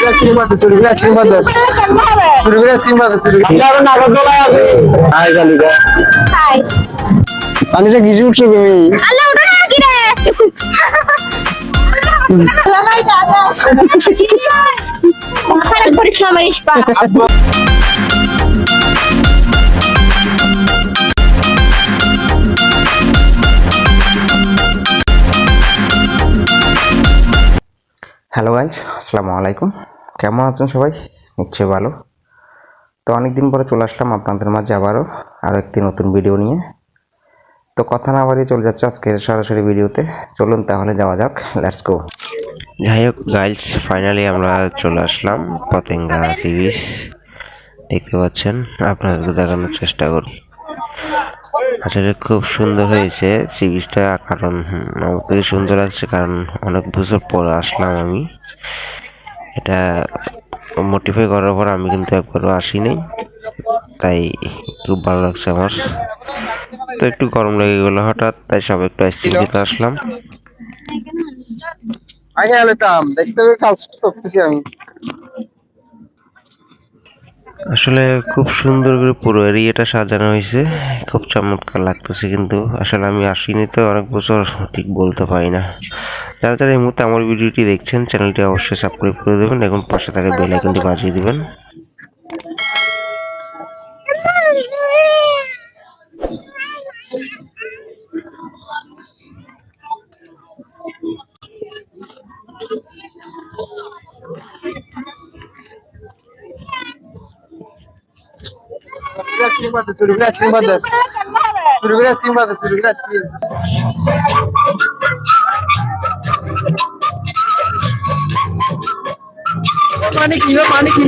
Ice cream আছে চুরি ice cream আছে চুরি আইসক্রিম আছে চুরি আরও নাগরদোলায় আছে হাই গালিকা হাই পানিতে কিছু উঠছে তুমি আল্লাহ ওটা না কি রে? লামাই হ্যালো গাইজ আসসালামু আলাইকুম। কেমন আছেন সবাই? নিশ্চয়ই ভালো। তো অনেক দিন পরে চলে আসলাম আপনাদের মাঝে আবারও আরও একটি নতুন ভিডিও নিয়ে। তো কথা না বাড়িয়ে চলে যাচ্ছে আজকের সরাসরি ভিডিওতে চলুন তাহলে যাওয়া যাক লেটস গো যাই হোক গাইজ ফাইনালি আমরা চলে আসলাম পতেঙ্গা সিরিজ দেখতে পাচ্ছেন, আপনাদেরকে দেখানোর চেষ্টা করি। আসলে খুব সুন্দর হয়েছে সি বিচটা কারণ থেকে সুন্দর লাগছে, কারণ অনেক বছর পরে আসলাম আমি। এটা মোটিফাই করার পর আমি কিন্তু একবারও আসিনি, তাই খুব ভালো লাগছে আমার। তো একটু গরম লেগে গেলো হঠাৎ, তাই সব একটু আইসক্রিম খেতে আসলাম। আগে এলাম দেখতে কাজ করতেছি আমি। আসলে খুব সুন্দর করে পুরো এরিয়াটা সাজানো হয়েছে। খুব চমৎকার লাগতেছে কিন্তু। আসলে আমি আসিনি তো, অনেক বছর ঠিক বলতে পারি না। যারা যারা এই মুহূর্তে আমার ভিডিওটি দেখছেন, চ্যানেলটি অবশ্যই সাবস্ক্রাইব করে দেবেন এবং পাশে থাকা বেল আইকনটি বাজিয়ে দিবেন। আইসক্রিম আছে চুরি আইসক্রিম আছে চুরি আইসক্রিম আছে চুরি আইসক্রিম পানি কি ও পানি কি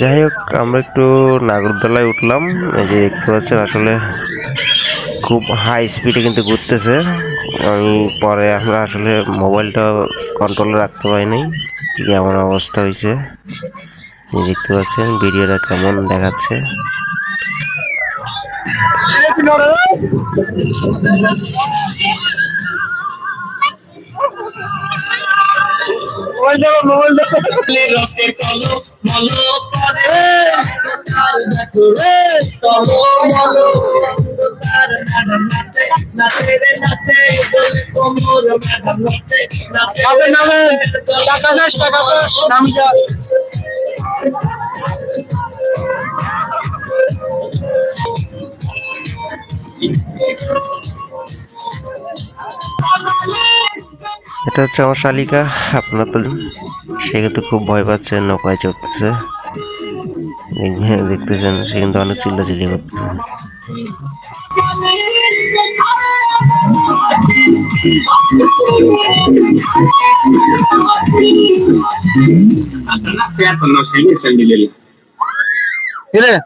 যাই হোক আমরা একটু নাগরদোলায় উঠলাম। এই যে দেখতে পাচ্ছেন, আসলে খুব হাই স্পিডে কিন্তু ঘুরতেছে। আমি পরে আমরা আসলে মোবাইলটা কন্ট্রোলে রাখতে পারিনি। কি এমন অবস্থা হয়েছে? দেখতে পাচ্ছেন ভিডিওটা কেমন দেখাচ্ছে। মোবাইল টাকা শেষ টাকা শেষ নাম যা এটা হচ্ছে আমার শালিকা, আপনার তো সে কিন্তু খুব ভয় পাচ্ছে, নৌকায় চড়তেছে। দেখতেছেন, সে কিন্তু অনেক চিল্লাচিল্লি করতেছে। করতেছে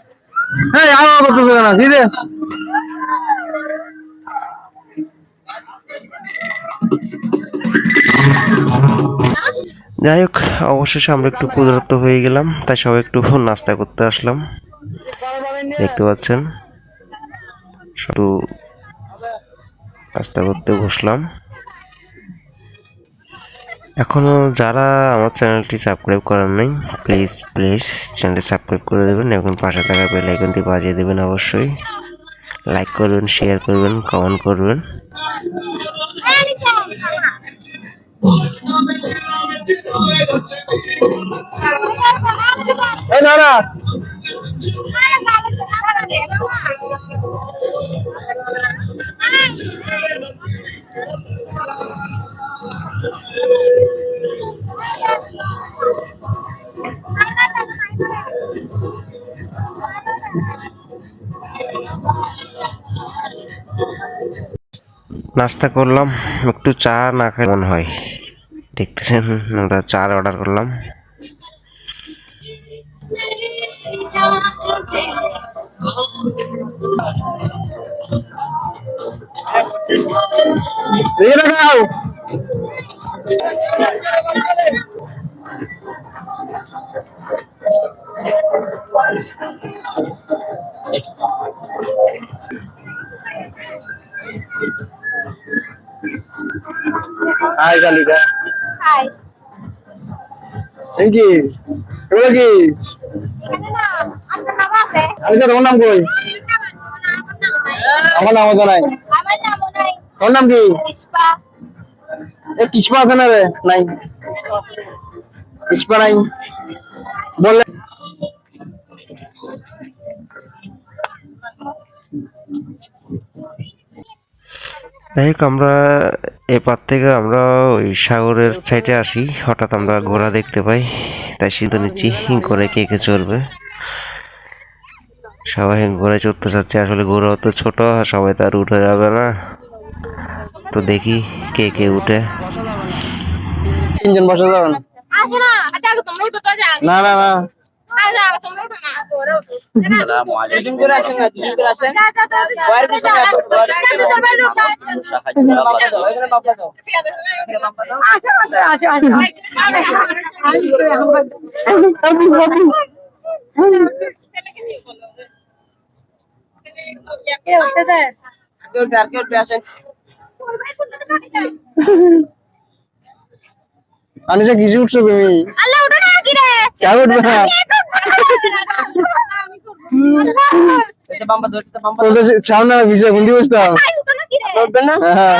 যাই হোক, অবশেষে আমরা একটু ক্ষুধার্ত হয়ে গেলাম, তাই সবাই একটু নাস্তা করতে আসলাম। দেখতে পাচ্ছেন, শুধু নাস্তা করতে বসলাম। এখনও যারা আমার চ্যানেলটি সাবস্ক্রাইব করার নেই প্লিজ প্লিজ চ্যানেলটি সাবস্ক্রাইব করে দেবেন এবং পাশে থাকা বেল আইকনটি বাজিয়ে দেবেন অবশ্যই। লাইক করবেন শেয়ার করবেন কমেন্ট করবেন। না না নাস্তা করলাম একটু চা না খাই মনে হয়। দেখতেছেন আমরা চা অর্ডার করলাম। Thank you. এদিকে তাকাও হাই কালিকা হাই এই কি এগুলো কি আছে কালিকা তোমার নাম কই? আমার নাম তো নাই। আমার নামও নাই। তোর নাম কি? এ কিসমা আছে না রে? নাই। কিসমা নাই। বললে যাই হোক আমরা এপার থেকে আমরা ওই সাগরের সাইডে আসি। হঠাৎ আমরা ঘোড়া দেখতে পাই। তাই সিদ্ধ নিচ্ছি। হিং করে কে কে চড়বে। সবাই হিং ঘোড়ায় চড়তে চাচ্ছে আসলে ঘোড়াও তো ছোট সবাই তো আর উঠে যাবে না। তো দেখি কে কে উঠে। তিনজন বসে যাবেন আসো না। আচ্ছা আগে তোমরা উঠো তো যাও। না না। উঠতে উঠবে আর কে উঠবে আসেন আমি যে কিছু উঠছো তুমি? আল্লাহ উঠো না কি রে? কে উঠবে? না সামনে আমি ভিজে গুন্ডি বসতাম কি রে উঠবে না হ্যাঁ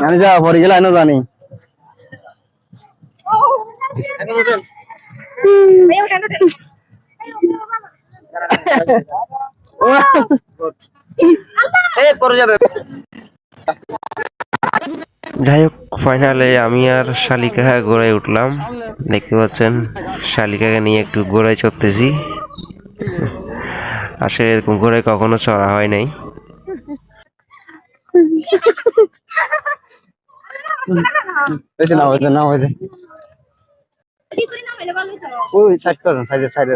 আমি যা পরে গেলে আইনো জানি। যাই হোক ফাইনালে আমি আর শালিকা ঘোড়ায় উঠলাম। দেখতে পাচ্ছেন শালিকাকে নিয়ে একটু ঘোড়ায় চড়তেছি। আসলে এরকম ঘোড়ায় কখনো চড়া হয় নাই। না হয়েছে না হয়েছে কি করে না হইলে ভালোই তো। ওই সাইড করুন সাইডে সাইডে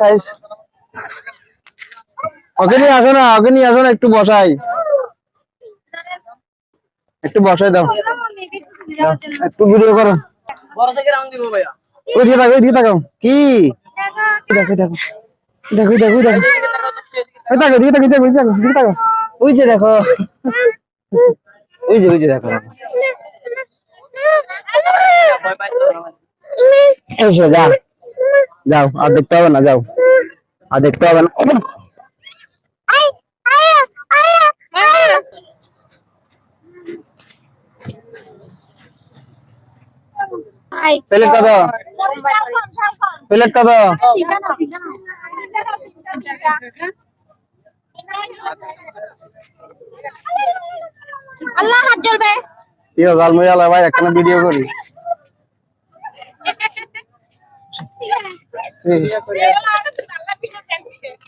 সাইজ ওকে নিয়ে আসো না ওকে নিয়ে আসো না একটু বসাই। একটু বসাই দাও। একটু ভিডিও করো। ওই দিকে তাকাও ওই দিকে তাকাও। কি? দেখো। দেখো দেখো। দেখো দেখো ওই দেখো দিকে দিকে তাকাও ওই যে দেখো। ওই যে ওই যে দেখো। এসো যাও যাও আর দেখতে হবে না যাও। আর দেখতে হবে না। প্লেট কত? প্লেট কত? আল্লাহ হাত জ্বলবে। ইয়ে ভাই একটা ভিডিও করি।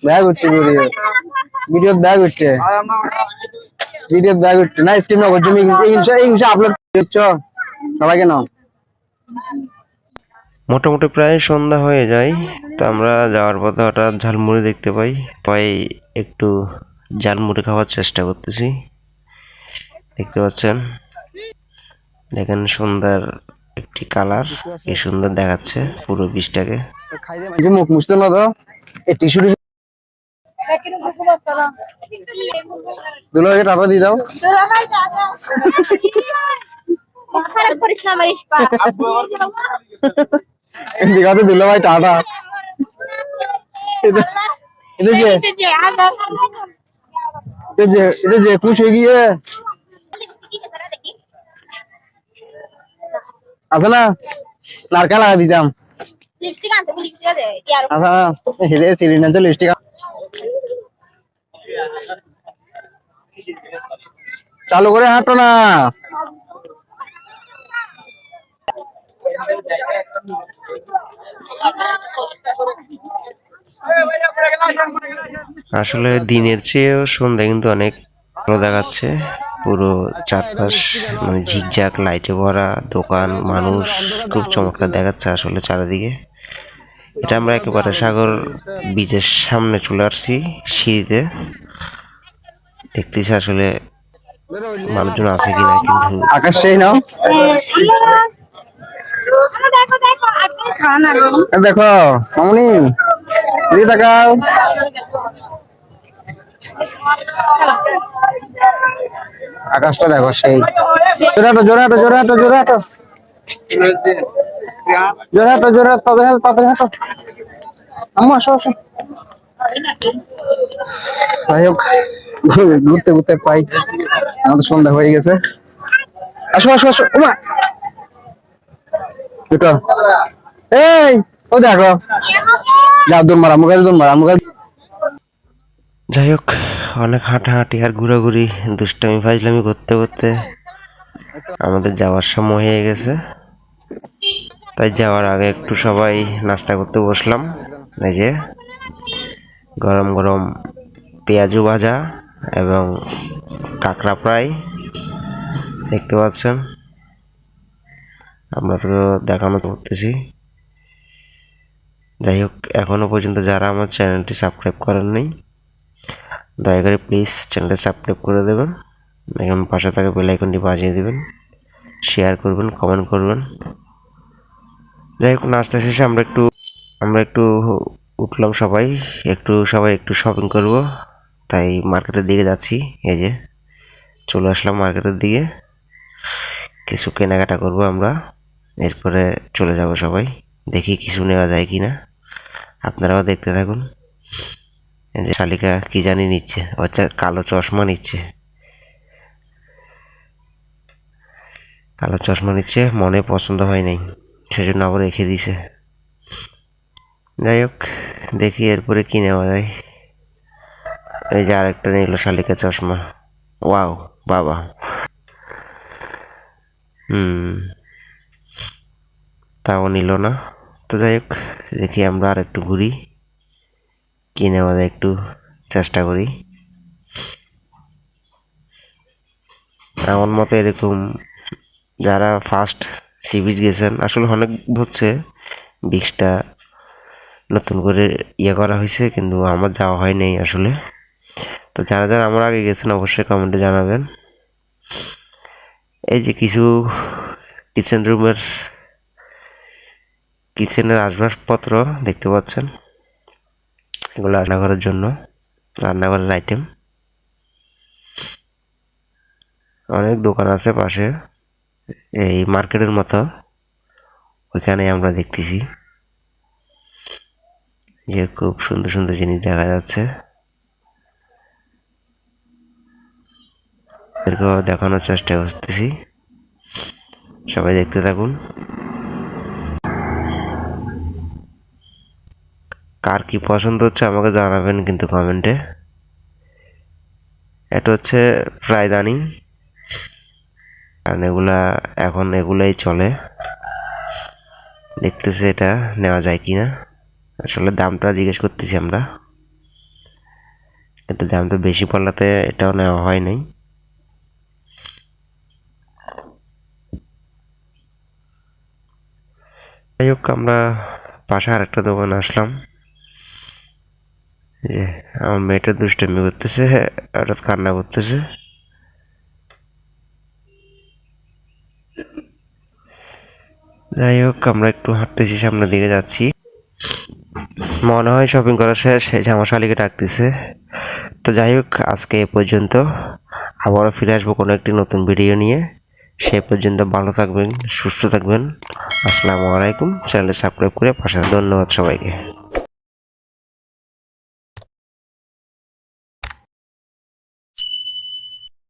ব্যাগ উঠতে ভিডিও। ভিডিও ব্যাগ উঠতে ভিডিও ব্যাগ উঠতে না স্ক্রিন না আপলোড করছ সবাইকে নাও। মোটামুটি প্রায় সন্ধ্যা হয়ে যায়। তো আমরা যাওয়ার পথে হঠাৎ ঝালমুড়ি দেখতে পাই। তাই একটু ঝালমুড়ি খাওয়ার চেষ্টা করতেছি। দেখতে পাচ্ছেন? দেখেন সুন্দর একটি কালার কি সুন্দর দেখাচ্ছে পুরো বীজটাকে খাই মানে মুখ মুছতে না তো এই টিস্যু টিস্যু দুলো টাকা দিয়ে দাও দুলো ভাই টাটা যে এটা যে এটা যে খুশ হয়ে গিয়ে আছে না? নারকা লাগা দিতাম। লিপস্টিক আনতে বলি কি আছে? কি আর আছে না হেরে সিরিনাঞ্চ লিপস্টিক চালু করে হাঁটো না। আসলে দিনের চেয়েও সন্ধ্যা কিন্তু অনেক ভালো দেখাচ্ছে। পুরো চারপাশ মানে ঝিকঝাক লাইটে ভরা দোকান মানুষ খুব চমৎকার দেখাচ্ছে আসলে চারিদিকে। এটা আমরা একেবারে সাগর বিচের সামনে চলে আসছি সিঁড়িতে। দেখতেছি আসলে মানুষজন আছে কিনা কিন্তু আকাশ সেই নাও। দেখো মামনি তাকাও। আকাশটা দেখো সেই। জোরাটো জোরাটো জোরাটো জোরাটো। জোরাটো জোরাটো, তাদের হাত তাদের হাত আম্মু, আসো আসো। যাই হোক, ঘুরতে ঘুরতে পাই। আমাদের সন্ধ্যা হয়ে গেছে। আসো আসো আসো। দুটো। এই, ও দেখো। যাও, দৌড় মারা মুখে দৌড় মারা মুখে যাই হোক অনেক হাঁটাহাঁটি আর ঘোরাঘুরি, দুষ্টামি, ফাজলামি করতে করতে আমাদের যাওয়ার সময় হয়ে গেছে। তাই যাওয়ার আগে একটু সবাই নাস্তা করতে বসলাম। এই যে গরম গরম পেঁয়াজু ভাজা এবং কাঁকড়া ফ্রাই দেখতে পাচ্ছেন। আমরা তো দেখানো করতেছি। যাই হোক এখনও পর্যন্ত যারা আমার চ্যানেলটি সাবস্ক্রাইব করেননি দয়া করে প্লিজ চ্যানেলটা সাবস্ক্রাইব করে দেবেন। এবং পাশে থাকা বেল আইকনটি বাজিয়ে দেবেন। শেয়ার করবেন কমেন্ট করবেন। যাই হোক, নাস্তা শেষে আমরা একটু আমরা একটু উঠলাম সবাই। একটু সবাই একটু শপিং করব। তাই মার্কেটের দিকে যাচ্ছি। এই যে, চলে আসলাম মার্কেটের দিকে। কিছু কেনাকাটা করব আমরা। এরপরে চলে যাব সবাই। দেখি কিছু নেওয়া যায় কি না আপনারাও দেখতে থাকুন। যে শালিকা কি জানি নিচ্ছে, বাচ্চা কালো চশমা নিচ্ছে। কালো চশমা নিচ্ছে, মনে পছন্দ হয় নাই, সেজন্য আবার রেখে দিছে যাই হোক, দেখি এরপরে কি নেওয়া যায়। এই যে আরেকটা নিল শালিকা চশমা। ওয়াও, বাবা। হুম, তাও নিল না। তো যাই হোক, দেখি আমরা আর একটু ঘুরি। কিনে আমাদের একটু চেষ্টা করি। আমার মতো এরকম যারা ফার্স্ট সি বিচ গেছেন, আসলে অনেক হচ্ছে বিচটা নতুন করে ইয়ে করা হয়েছে, কিন্তু আমার যাওয়া হয় নাই আসলে। তো যারা যারা আমার আগে গেছেন, অবশ্যই কমেন্টে জানাবেন। এই যে কিছু কিচেন রুমের কিচেনের আসবাবপত্র দেখতে পাচ্ছেন। এগুলো রান্নাঘরের জন্য, রান্নাঘরের আইটেম অনেক দোকান আছে পাশে, এই মার্কেটের মতো। ওইখানে আমরা দেখতেছি যে খুব সুন্দর সুন্দর জিনিস দেখা যাচ্ছে। দেখানোর চেষ্টা করতেছি। সবাই দেখতে থাকুন। কার কি পছন্দ হচ্ছে আমাকে জানাবেন কিন্তু কমেন্টে। এটা হচ্ছে ফ্রাইদানি কারণ এগুলা এখন এগুলাই চলে। দেখতেছে এটা নেওয়া যায় কি না আসলে দামটা জিজ্ঞেস করতেছি আমরা। কিন্তু দামটা বেশি পড়লাতে এটাও নেওয়া হয় নাই। যাই হোক, আমরা পাশে আরেকটা দোকানে আসলাম। আমার মেয়েটা দুষ্টামি করতেছে হঠাৎ কান্না করতেছে। যাই হোক, আমরা একটু হাঁটতেছি, সামনের দিকে যাচ্ছি। মনে হয় শপিং করা শেষ আমার শালিকে ডাকতেছে। তো যাই হোক, আজকে এ পর্যন্ত। আবারও ফিরে আসব কোনো একটি নতুন ভিডিও নিয়ে। সে পর্যন্ত ভালো থাকবেন, সুস্থ থাকবেন। আসসালামু আলাইকুম। চ্যানেল সাবস্ক্রাইব করে পাশে ধন্যবাদ সবাইকে।